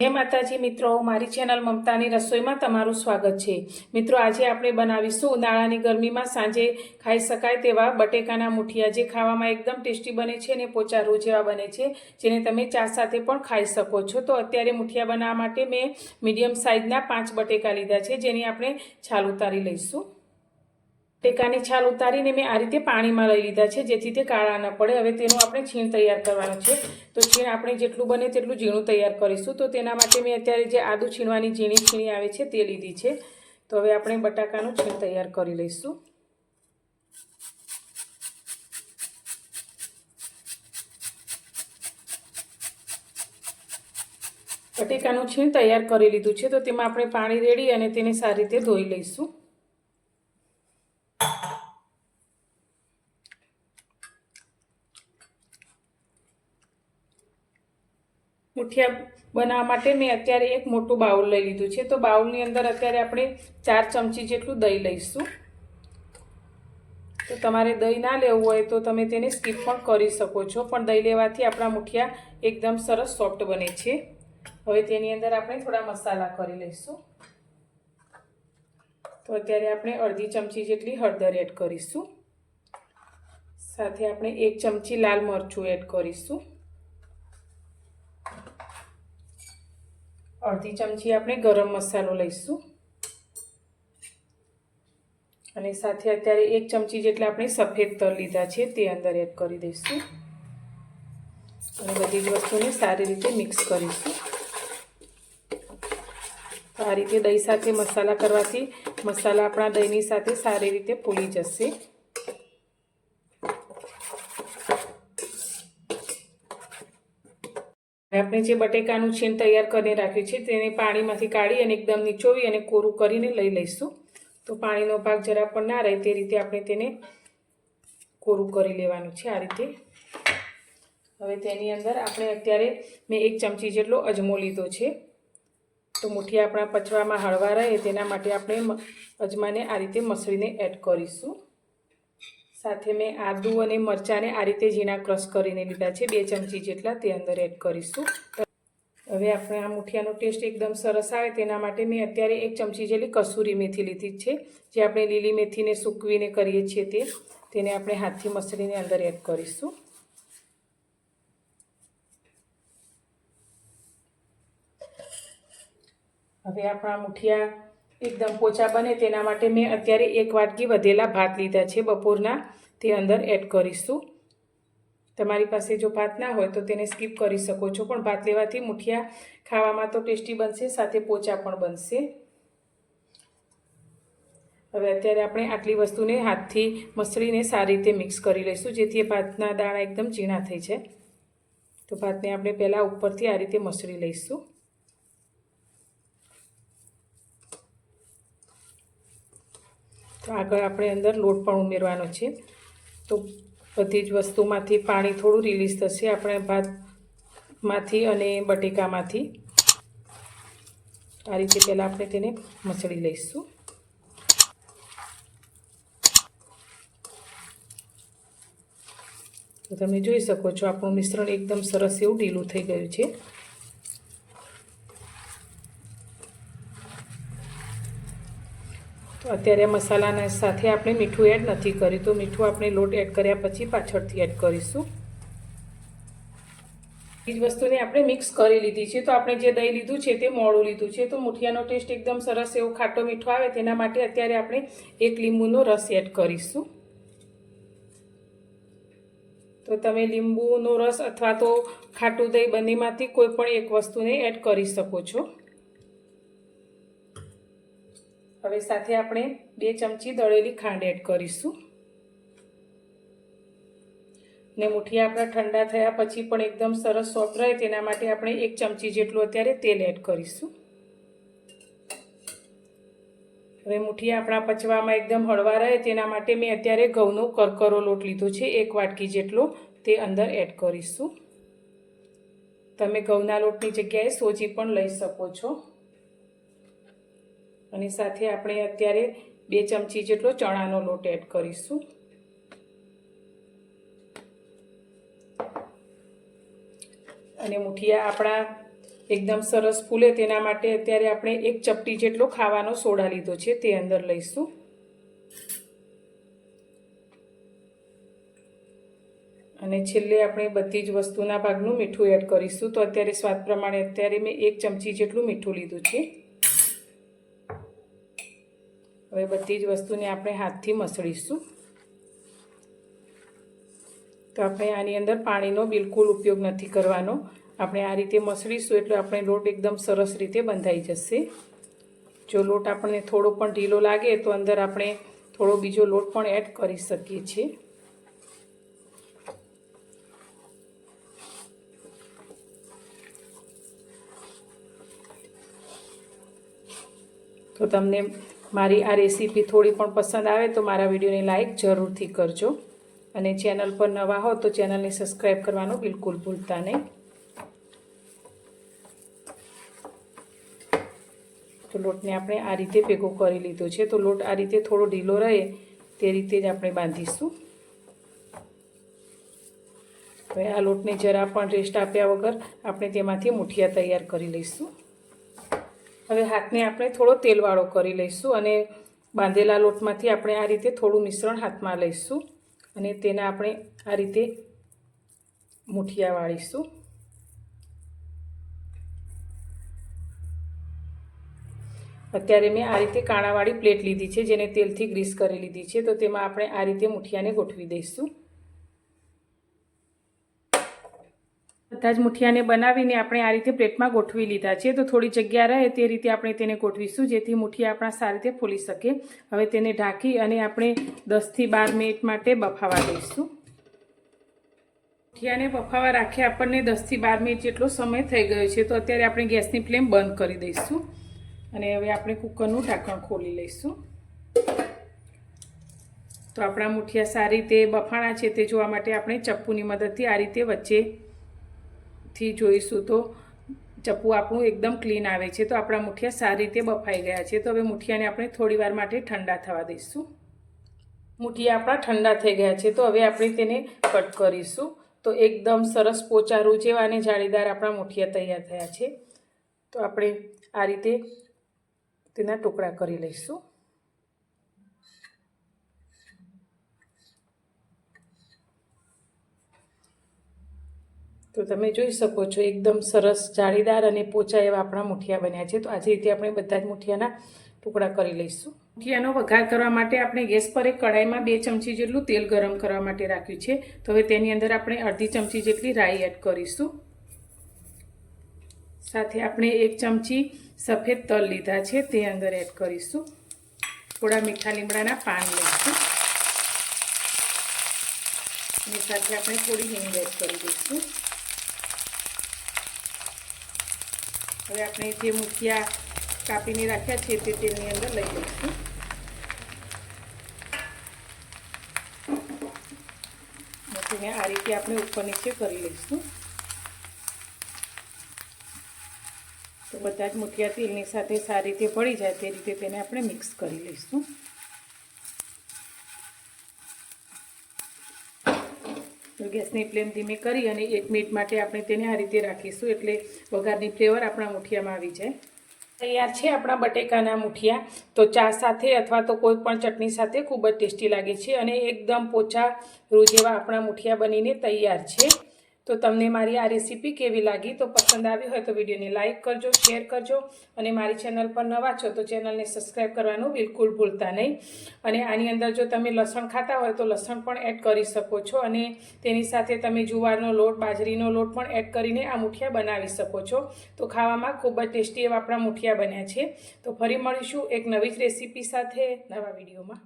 જય માતાજી મિત્રો, મારી ચેનલ મમતાની રસોઈમાં તમારું સ્વાગત છે. મિત્રો, આજે આપણે બનાવીશું ઉનાળાની ગરમીમાં સાંજે ખાઈ શકાય તેવા બટેકાના મુઠિયા, જે ખાવામાં એકદમ ટેસ્ટી બને છે અને પોચા રૂ જેવા બને છે, જેને તમે ચા સાથે પણ ખાઈ શકો છો. તો અત્યારે મુઠિયા બનાવવા માટે મેં મીડિયમ સાઇઝના પાંચ બટેકા લીધા છે, જેની આપણે છાલ ઉતારી લઈશું. બટેકાની છાલ ઉતારીને મેં આ રીતે પાણીમાં લઈ લીધા છે, જેથી તે કાળા ન પડે. હવે તેનું આપણે છીણ તૈયાર કરવાનું છે. તો છીણ આપણે જેટલું બને તેટલું ઝીણું તૈયાર કરીશું. તો તેના માટે મેં અત્યારે જે આદુ છીણવાની ઝીણી છીણી આવે છે, તે લીધી છે. તો હવે આપણે બટાકાનું છીણ તૈયાર કરી લઈશું. બટેકાનું છીણ તૈયાર કરી લીધું છે. તો તેમાં આપણે પાણી રેડી અને તેને સારી રીતે ધોઈ લઈશું. મુઠિયા બનાવવા માટે મેં અત્યારે એક મોટું બાઉલ લઈ લીધું છે. તો બાઉલની અંદર અત્યારે આપણે ચાર ચમચી જેટલું દહીં લઈશું. તો તમારે દહીં ના લેવું હોય તો તમે તેને સ્કીપ પણ કરી શકો છો. પણ દહીં લેવાથી આપણા મુઠિયા એકદમ સરસ સોફ્ટ બને છે. હવે તેની અંદર આપણે થોડા મસાલા કરી લઈશું. તો અત્યારે આપણે અડધી ચમચી જેટલી હળદર એડ કરીશું. સાથે આપણે એક ચમચી લાલ મરચું એડ કરીશું. અડધી ચમચી આપણે ગરમ મસાલો લઈશું. અને સાથે અત્યારે એક ચમચી જેટલા આપણે સફેદ તલ લીધા છે તે અંદર એડ કરી દઈશું. અને બધી જ વસ્તુને સારી રીતે મિક્સ કરીશું. આ રીતે દહીં સાથે મસાલા કરવાથી મસાલા આપણા દહીંની સાથે સારી રીતે ફૂલી જશે. આપણે જે બટેકાનું છીણ તૈયાર કરીને રાખ્યું છે, તેને પાણીમાંથી કાઢી અને એકદમ નીચોવી અને કોરું કરીને લઈ લઈશું. તો પાણીનો ભાગ જરા પણ ના રહે તે રીતે આપણે તેને કોરું કરી લેવાનું છે આ રીતે. હવે તેની અંદર આપણે અત્યારે મેં એક ચમચી જેટલો અજમો લીધો છે. તો મુઠ્ઠી આપણા પચવામાં હળવા રહે, તેના માટે આપણે અજમાને આ રીતે મસળીને એડ કરીશું. સાથે મેં આદુ અને મરચાંને આ રીતે ઝીણા ક્રશ કરીને લીધા છે. બે ચમચી જેટલા તે અંદર એડ કરીશું. હવે આપણે આ મુઠિયાનો ટેસ્ટ એકદમ સરસ આવે તેના માટે મેં અત્યારે એક ચમચી જેટલી કસૂરી મેથી લીધી છે. જે આપણે લીલી મેથીને સૂકવીને કરીએ છીએ તે. તેને આપણે હાથથી મસળીને અંદર એડ કરીશું. હવે આપણા મુઠિયા એકદમ પોચા બને તેના માટે મેં અત્યારે એક વાટકી વધેલા ભાત લીધા છે બપોરના. તે અંદર એડ કરીશું. તમારી પાસે જો ભાત ના હોય તો તેને સ્કીપ કરી શકો છો, પણ ભાત લેવાથી મુઠિયા ખાવામાં તો ટેસ્ટી બનશે, સાથે પોચા પણ બનશે. હવે અત્યારે આપણે આટલી વસ્તુને હાથથી મસળીને સારી રીતે મિક્સ કરી લઈશું, જેથી એ ભાતના દાણા એકદમ ઝીણા થઈ જાય. તો ભાતને આપણે પહેલાં ઉપરથી આ રીતે મસળી લઈશું. તો આગળ આપણે અંદર લોટ પણ ઉમેરવાનો છે. તો બધી જ વસ્તુમાંથી પાણી થોડું રિલીઝ થશે આપણે ભાતમાંથી અને બટેકામાંથી. આ રીતે પહેલાં આપણે તેને મસળી લઈશું. તો તમે જોઈ શકો છો આપણું મિશ્રણ એકદમ સરસ એવું ઢીલું થઈ ગયું છે. તો અત્યારે મસાલાના સાથે આપણે મીઠું એડ નથી કર્યું. તો મીઠું આપણે લોટ એડ કર્યા પછી પાછળથી એડ કરીશું. એ જ વસ્તુને આપણે મિક્સ કરી લીધી છે. તો આપણે જે દહીં લીધું છે તે મોડું લીધું છે. તો મુઠિયાનો ટેસ્ટ એકદમ સરસ એવો ખાટો મીઠો આવે તેના માટે અત્યારે આપણે એક લીંબુનો રસ એડ કરીશું. તો તમે લીંબુનો રસ અથવા તો ખાટું દહીં બંનેમાંથી કોઈ પણ એક વસ્તુને એડ કરી શકો છો. હવે સાથે આપણે બે ચમચી દળેલી ખાંડ એડ કરીશું. ને મુઠિયા આપણા ઠંડા થયા પછી પણ એકદમ સરસ સોફ્ટ રહે તેના માટે આપણે એક ચમચી જેટલું અત્યારે તેલ એડ કરીશું. હવે મુઠિયા આપણા પચવામાં એકદમ હળવા રહે તેના માટે મેં અત્યારે ઘઉંનો કરકરો લોટ લીધો છે, એક વાટકી જેટલો તે અંદર એડ કરીશું. તમે ઘઉંના લોટની જગ્યાએ સોજી પણ લઈ શકો છો. અને સાથે આપણે અત્યારે બે ચમચી જેટલો ચણાનો લોટ એડ કરીશું. અને મુઠિયા આપણા એકદમ સરસ ફૂલે તેના માટે અત્યારે આપણે એક ચપટી જેટલો ખાવાનો સોડા લીધો છે તે અંદર લઈશું. અને છેલ્લે આપણે બધી જ વસ્તુના ભાગનું મીઠું એડ કરીશું. તો અત્યારે સ્વાદ પ્રમાણે અત્યારે મેં એક ચમચી જેટલું મીઠું લીધું છે. હવે બધી જ વસ્તુને આપણે હાથથી મસળીશું. તો આપણે આની અંદર પાણીનો બિલકુલ ઉપયોગ નથી કરવાનો. આપણે આ રીતે મસળીશું એટલે આપણે લોટ એકદમ સરસ રીતે બંધાઈ જશે. જો લોટ આપણને થોડો પણ ઢીલો લાગે તો અંદર આપણે થોડો બીજો લોટ પણ એડ કરી શકીએ છીએ. તો તમને મારી આ રેસીપી થોડી પણ પસંદ આવે તો મારા વિડીયોને લાઈક જરૂરથી કરજો. અને ચેનલ પર નવા હો તો ચેનલને સબસ્ક્રાઈબ કરવાનું બિલકુલ ભૂલતા નહીં. તો લોટને આપણે આ રીતે ભેગો કરી લીધો છે. તો લોટ આ રીતે થોડો ઢીલો રહે તે રીતે જ આપણે બાંધીશું. હવે આ લોટને જરા પણ રેસ્ટ આપ્યા વગર આપણે તેમાંથી મુઠિયા તૈયાર કરી લઈશું. હવે હાથને આપણે થોડો તેલવાળો કરી લઈશું અને બાંધેલા લોટમાંથી આપણે આ રીતે થોડું મિશ્રણ હાથમાં લઈશું અને તેને આપણે આ રીતે મુઠિયા વાળીશું. અત્યારે મેં આ રીતે કાણાવાળી પ્લેટ લીધી છે, જેને તેલથી ગ્રીસ કરી લીધી છે, તો તેમાં આપણે આ રીતે મુઠિયાને ગોઠવી દઈશું. બધા જ મુઠિયાને બનાવીને આપણે આ રીતે પ્લેટમાં ગોઠવી લીધા છે. તો થોડી જગ્યા રહે તે રીતે આપણે તેને ગોઠવીશું જેથી મુઠિયા આપણા સારી રીતે ફૂલી શકે. હવે તેને ઢાંકી અને આપણે દસથી બાર મિનિટ માટે બફાવા દઈશું. મુઠિયાને બફાવા રાખી આપણને દસથી બાર મિનિટ જેટલો સમય થઈ ગયો છે. તો અત્યારે આપણે ગેસની ફ્લેમ બંધ કરી દઈશું. અને હવે આપણે કુકરનું ઢાંકણ ખોલી લઈશું. તો આપણા મુઠિયા સારી રીતે બફાણા છે તે જોવા માટે આપણે ચપ્પુની મદદથી આ રીતે વચ્ચેથી જોઈશું તો ચપ્પુ આપણું એકદમ ક્લીન આવે છે. તો આપણા મુઠિયા સારી રીતે બફાઈ ગયા છે. તો હવે મુઠિયાને આપણે થોડી વાર માટે ઠંડા થવા દઈશું. મુઠિયા આપણા ઠંડા થઈ ગયા છે. તો હવે આપણે તેને કટ કરીશું. તો એકદમ સરસ પોચા રૂ જેવા અને જાળીદાર આપણા મુઠિયા તૈયાર થયા છે. તો આપણે આ રીતે તેના ટુકડા કરી લઈશું. તો તમે જોઈ શકો છો, એકદમ સરસ જાળીદાર અને પોચા એવા આપણા મુઠિયા બન્યા છે. તો આજે રીતે આપણે બધા જ મુઠિયાના ટુકડા કરી લઈશું. મુઠિયાનો વઘાર કરવા માટે આપણે ગેસ પર એક કઢાઈમાં બે ચમચી જેટલું તેલ ગરમ કરવા માટે રાખ્યું છે. તો હવે તેની અંદર આપણે અડધી ચમચી જેટલી રાઈ એડ કરીશું. સાથે આપણે એક ચમચી સફેદ તલ લીધા છે, તે અંદર એડ કરીશું. થોડા મીઠા લીમડાના પાન લઈશું. અને સાથે આપણે થોડી હિંગ એડ કરી દઈશું. હવે આપણે જે મુઠિયા કાપીને રાખ્યા છે તે તેલની અંદર લઈ લઈશું. તેને આ રીતે આપણે ઉપર નીચે કરી લઈશું. તો બધા જ મુઠિયા તેલની સાથે સારી રીતે પડી જાય તે રીતે તેને આપણે મિક્સ કરી લઈશું. ગેસની ફ્લેમ ધીમી કરી અને એક મિનિટ માટે આપણે તેને આ રીતે રાખીશું એટલે વઘારની ફ્લેવર આપણા મુઠિયામાં આવી જાય. તૈયાર છે આપણા બટેકાના મુઠિયા. તો ચા સાથે અથવા તો કોઈ પણ ચટણી સાથે ખૂબ જ ટેસ્ટી લાગે છે અને એકદમ પોચા રૂ જેવા આપણા મુઠિયા બનીને તૈયાર છે. તો તમને મારી આ રેસીપી કેવી લાગી? તો પસંદ આવી હોય તો વિડીયોને લાઇક કરજો, શેર કરજો અને મારી ચેનલ પર નવા છો તો ચેનલને સબસ્ક્રાઈબ કરવાનું બિલકુલ ભૂલતા નહીં. અને આની અંદર જો તમે લસણ ખાતા હોય તો લસણ પણ એડ કરી શકો છો અને તેની સાથે તમે જુવારનો લોટ, બાજરીનો લોટ પણ એડ કરીને આ મુઠિયા બનાવી શકો છો. તો ખાવામાં ખૂબ જ ટેસ્ટી એવા આપણા મુઠિયા બન્યા છે. તો ફરી મળીશું એક નવી જ રેસીપી સાથે નવા વિડીયોમાં.